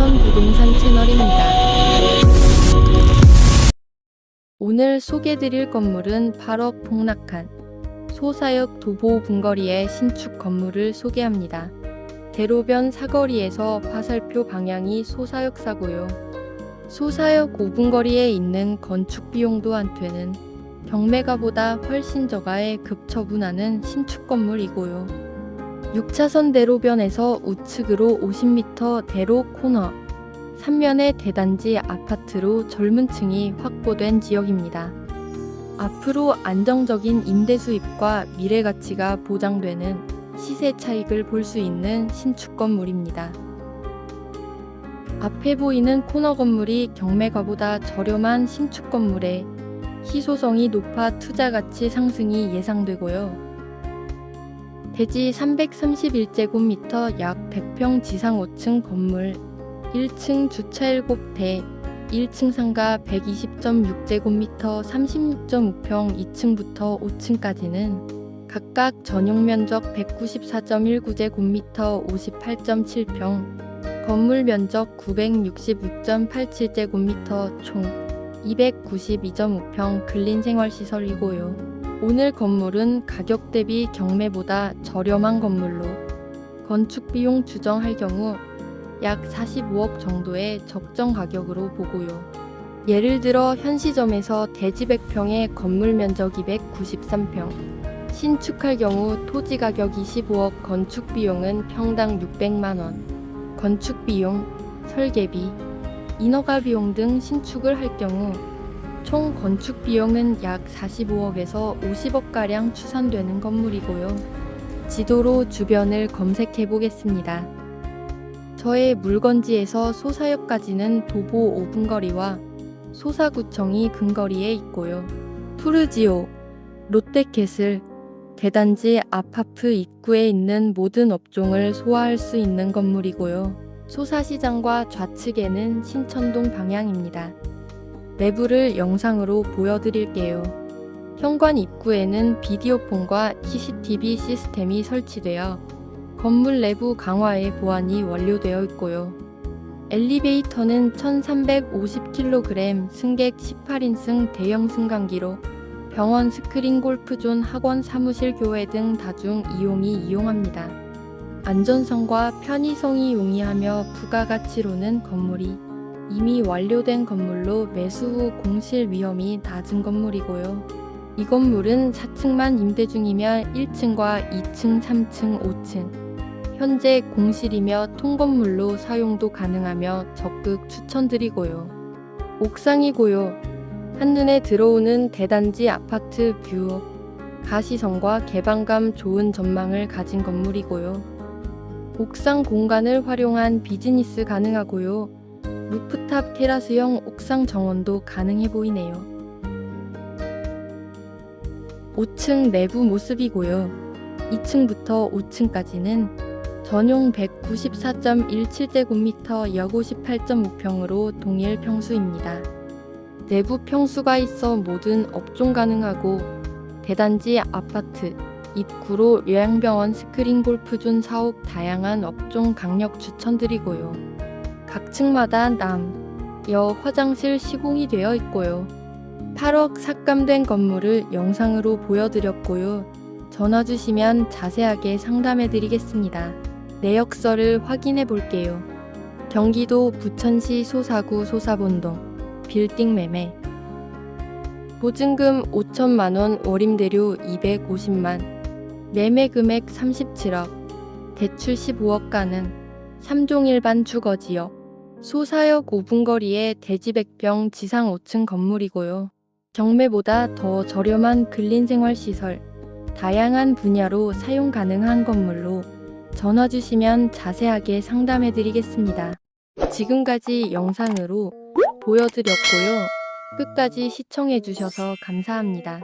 인천 부동산 채널입니다. 오늘 소개드릴 건물은 8억 폭락한 소사역 도보 분거리의 신축 건물을 소개합니다. 대로변 사거리에서 화살표 방향이 소사역 사고요. 소사역 5분 거리에 있는 건축 비용도 안 되는 경매가보다 훨씬 저가에 급처분하는 신축 건물이고요. 6차선 대로변에서 우측으로 50m 대로 코너, 3면의 대단지 아파트로 젊은 층이 확보된 지역입니다. 앞으로 안정적인 임대 수입과 미래 가치가 보장되는 시세 차익을 볼 수 있는 신축 건물입니다. 앞에 보이는 코너 건물이 경매가보다 저렴한 신축 건물에 희소성이 높아 투자 가치 상승이 예상되고요. 대지 331제곱미터 약 100평 지상 5층 건물 1층 주차 7대 1층 상가 120.6제곱미터 36.5평 2층부터 5층까지는 각각 전용 면적 194.19제곱미터 58.7평 건물 면적 966.87제곱미터 총 292.5평 근린생활시설이고요. 오늘 건물은 가격 대비 경매보다 저렴한 건물로 건축 비용 추정할 경우 약 45억 정도의 적정 가격으로 보고요. 예를 들어 현 시점에서 대지 100평에 건물 면적 293평, 신축할 경우 토지 가격 25억, 건축 비용은 평당 600만 원, 건축 비용, 설계비, 인허가 비용 등 신축을 할 경우 총 건축 비용은 약 45억에서 50억가량 추산되는 건물이고요. 지도로 주변을 검색해 보겠습니다. 저의 물건지에서 소사역까지는 도보 5분 거리와 소사구청이 근거리에 있고요. 푸르지오, 롯데캐슬, 대단지 아파트 입구에 있는 모든 업종을 소화할 수 있는 건물이고요. 소사시장과 좌측에는 신천동 방향입니다. 내부를 영상으로 보여드릴게요. 현관 입구에는 비디오폰과 CCTV 시스템이 설치되어 건물 내부 강화의 보안이 완료되어 있고요. 엘리베이터는 1350kg 승객 18인승 대형 승강기로 병원 스크린 골프존 학원 사무실 교회 등 다중 이용이 이용합니다. 안전성과 편의성이 용이하며 부가가치로는 건물이 이미 완료된 건물로 매수 후 공실 위험이 낮은 건물이고요. 이 건물은 4층만 임대 중이며 1층과 2층, 3층, 5층, 현재 공실이며 통건물로 사용도 가능하며 적극 추천드리고요. 옥상이고요. 한눈에 들어오는 대단지 아파트 뷰, 가시성과 개방감 좋은 전망을 가진 건물이고요. 옥상 공간을 활용한 비즈니스 가능하고요. 루프탑 테라스형 옥상 정원도 가능해 보이네요. 5층 내부 모습이고요. 2층부터 5층까지는 전용 194.17제곱미터 역 58.5평으로 동일 평수입니다. 내부 평수가 있어 모든 업종 가능하고 대단지 아파트 입구로 요양병원 스크린 골프존 사옥 다양한 업종 강력 추천드리고요. 각 층마다 남, 여 화장실 시공이 되어 있고요. 8억 삭감된 건물을 영상으로 보여드렸고요. 전화 주시면 자세하게 상담해 드리겠습니다. 내역서를 확인해 볼게요. 경기도 부천시 소사구 소사본동 빌딩 매매 보증금 5천만 원 월임대료 250만 매매 금액 37억 대출 15억 가능 3종 일반 주거지역 소사역 5분 거리에 대지 100평 지상 5층 건물이고요. 경매보다 더 저렴한 근린생활시설, 다양한 분야로 사용 가능한 건물로 전화 주시면 자세하게 상담해 드리겠습니다. 지금까지 영상으로 보여드렸고요. 끝까지 시청해 주셔서 감사합니다.